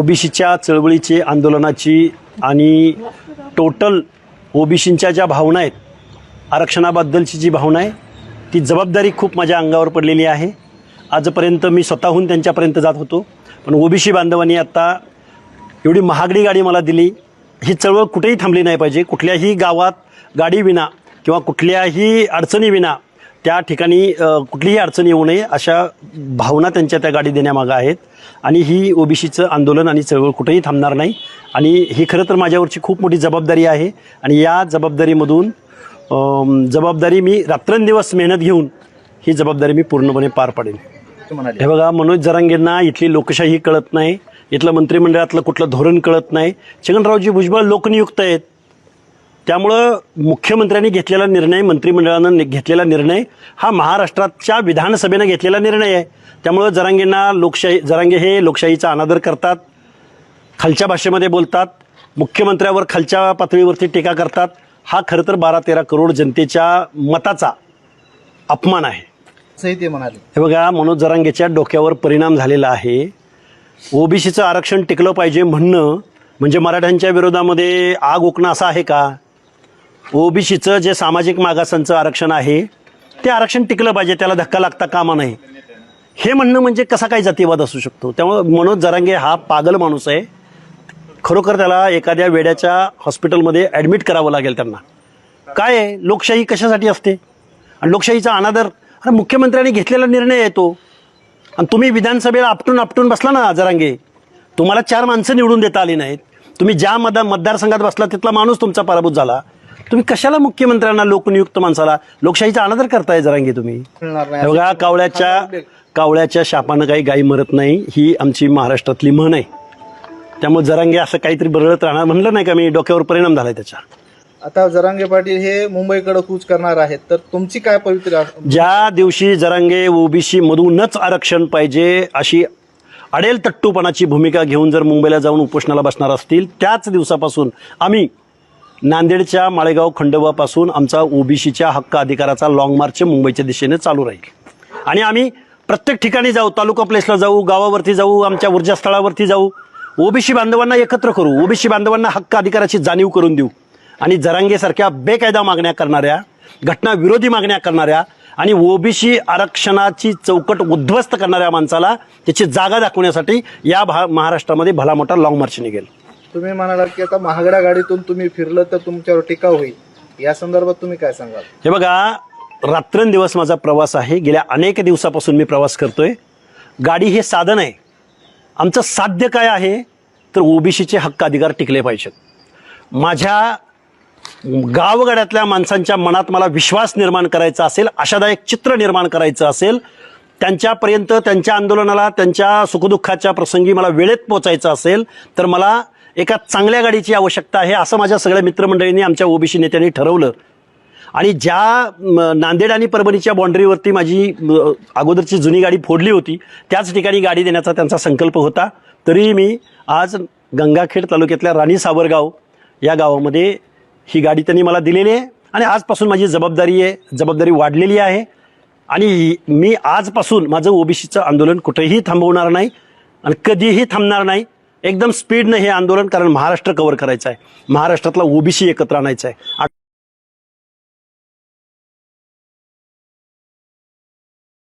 ओबीसीच्या चळवळीची आंदोलनाची आणि टोटल ओबीसींच्या ज्या भावना आहेत आरक्षणाबद्दलची जी भावना आहे ती जबाबदारी खूप माझ्या अंगावर पडलेली आहे. आजपर्यंत मी स्वतःहून त्यांच्यापर्यंत जात होतो. पण ओबीसी बांधवांनी आत्ता एवढी महागडी गाडी मला दिली. ही चळवळ कुठेही थांबली नाही पाहिजे. कुठल्याही गावात गाडीविना किंवा कुठल्याही अडचणीविना त्या ठिकाणी कुठलीही अडचण येऊ नये अशा भावना त्यांच्या त्या गाडी देण्यामागं आहेत. आणि ही ओबीसीचं आंदोलन आणि चळवळ कुठेही थांबणार नाही. आणि ही खरं तर माझ्यावरची खूप मोठी जबाबदारी आहे. आणि या जबाबदारीमधून जबाबदारी मी रात्रंदिवस मेहनत घेऊन ही जबाबदारी मी पूर्णपणे पार पाडेन. हे बघा मनोज जरांगेंना इथली लोकशाही कळत नाही. इथलं मंत्रिमंडळातलं कुठलं धोरण कळत नाही. छगनरावजी भुजबळ लोकनियुक्त आहेत. त्यामुळं मुख्यमंत्र्यांनी घेतलेला निर्णय मंत्रिमंडळानं घेतलेला निर्णय हा महाराष्ट्राच्या विधानसभेनं घेतलेला निर्णय आहे. त्यामुळं जरांगेंना लोकशाही जरांगे हे लोकशाहीचा अनादर करतात खालच्या भाषेमध्ये बोलतात मुख्यमंत्र्यावर खालच्या पातळीवरती टीका करतात. हा खरं तर बारा तेरा करोड जनतेच्या मताचा अपमान आहे. ते म्हणाले. हे बघा मनोज जरांगेच्या डोक्यावर परिणाम झालेला आहे. ओबीसीचं आरक्षण टिकलं पाहिजे म्हणणं म्हणजे मराठ्यांच्या विरोधामध्ये आग ओकणं असं आहे का? ओबीसीचं जे सामाजिक मागासांचं आरक्षण आहे ते आरक्षण टिकलं पाहिजे त्याला धक्का लागता कामा नाही हे म्हणणं म्हणजे कसा काय जातीवाद असू शकतो? त्यामुळे मनोज जरांगे हा पागल माणूस आहे. खरोखर त्याला एखाद्या वेड्याच्या हॉस्पिटलमध्ये ॲडमिट करावं लागेल त्यांना. काय आहे? लोकशाही कशासाठी असते? आणि लोकशाहीचा अनादर अरे मुख्यमंत्र्यांनी घेतलेला निर्णय येतो आणि तुम्ही विधानसभेला आपटून आपटून बसला ना जरांगे. तुम्हाला चार माणसं निवडून देता आली नाहीत. तुम्ही ज्या मतदार मतदारसंघात बसला तिथला माणूस तुमचा पराभूत झाला. तुम्ही कशाला मुख्यमंत्र्यांना लोकनियुक्त माणसाला? लोकशाहीचा अनादर करताय जरांगे तुम्ही. हे बघा कावळ्याच्या कावळ्याच्या शापानं काही गाई मरत नाही ही आमची महाराष्ट्रातली म्हण आहे. त्यामुळे जरांगे असं काहीतरी बरळत राहणार. म्हणलं नाही का मी डोक्यावर परिणाम झालाय त्याच्या आता जरांगे पाटील हे मुंबईकडे कूच करणार आहेत. तर तुमची काय पवित्र ज्या दिवशी जरांगे ओबीसी मधूनच आरक्षण पाहिजे अशी अडेल तट्टूपणाची भूमिका घेऊन जर मुंबईला जाऊन उपोषणाला बसणार असतील त्याच दिवसापासून आम्ही नांदेडच्या माळेगाव खंडोबापासून आमचा ओबीसीच्या हक्क अधिकाराचा लॉंग मार्च मुंबईच्या दिशेने चालू राहील. आणि आम्ही प्रत्येक ठिकाणी जाऊ तालुका प्लेसला जाऊ गावावरती जाऊ आमच्या ऊर्जास्थळावरती जाऊ. ओबीसी बांधवांना एकत्र करू ओबीसी बांधवांना हक्क अधिकाराची जाणीव करून देऊ. आणि जरांगेसारख्या बेकायदा मागण्या करणाऱ्या घटना विरोधी मागण्या करणाऱ्या आणि ओबीसी आरक्षणाची चौकट उद्ध्वस्त करणाऱ्या माणसाला त्याची जागा दाखवण्यासाठी या भा महाराष्ट्रामध्ये भला मोठा लॉंग मार्च निघेल. तुम्ही म्हणालात की आता महागड्या गाडीतून तुम्ही फिरलं तर तुमच्यावर टीका होईल. या संदर्भात तुम्ही काय सांगाल? हे बघा रात्रंदिवस माझा प्रवास आहे. गेल्या अनेक दिवसापासून मी प्रवास करतोय. गाडी हे साधन आहे. आमचं साध्य काय आहे? तर ओबीसीचे हक्क अधिकार टिकले पाहिजेत. माझ्या गावगाड्यातल्या माणसांच्या मनात मला विश्वास निर्माण करायचा असेल आशादायक चित्र निर्माण करायचं असेल त्यांच्यापर्यंत त्यांच्या आंदोलनाला त्यांच्या सुखदुःखाच्या प्रसंगी मला वेळेत पोचायचं असेल तर मला एका चांगल्या गाडीची आवश्यकता आहे असं माझ्या सगळ्या मित्रमंडळींनी आमच्या ओबीसी नेत्यांनी ठरवलं. आणि ज्या नांदेड आणि परभणीच्या बाँड्रीवरती माझी अगोदरची जुनी गाडी फोडली होती त्याच ठिकाणी गाडी देण्याचा त्यांचा संकल्प होता. तरी मी आज गंगाखेड तालुक्यातल्या राणी सावरगाव या गावामध्ये ही गाडी त्यांनी मला दिलेली आहे. आणि आजपासून माझी जबाबदारी आहे जबाबदारी वाढलेली आहे. आणि मी आजपासून माझं ओबीसीचं आंदोलन कुठेही थांबवणार नाही आणि कधीही थांबणार नाही. एकदम स्पीडनं हे आंदोलन कारण महाराष्ट्र कव्हर करायचं आहे. महाराष्ट्रातला ओबीसी एकत्र आणायचं आहे.